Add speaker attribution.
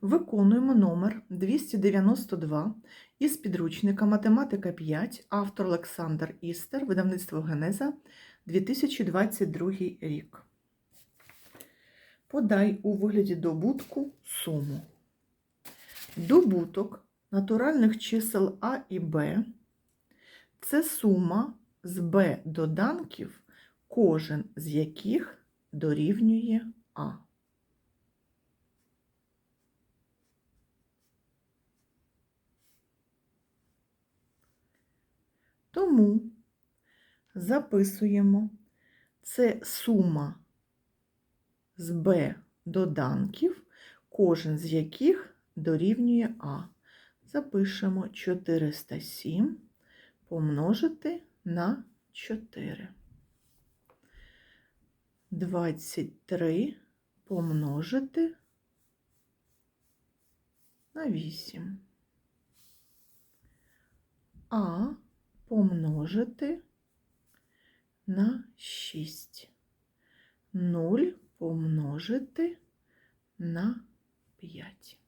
Speaker 1: Виконуємо номер 292 із підручника Математика 5, автор Олександр Істер, видавництво Генеза, 2022 рік. Подай у вигляді добутку суму. Добуток натуральних чисел А і Б – це сума з Б доданків, кожен з яких дорівнює А. Тому записуємо це сума з Б доданків, кожен з яких дорівнює А. Запишемо 407 помножити на 4. 23 помножити на 8. А помножити на 6. 0 помножити на 5.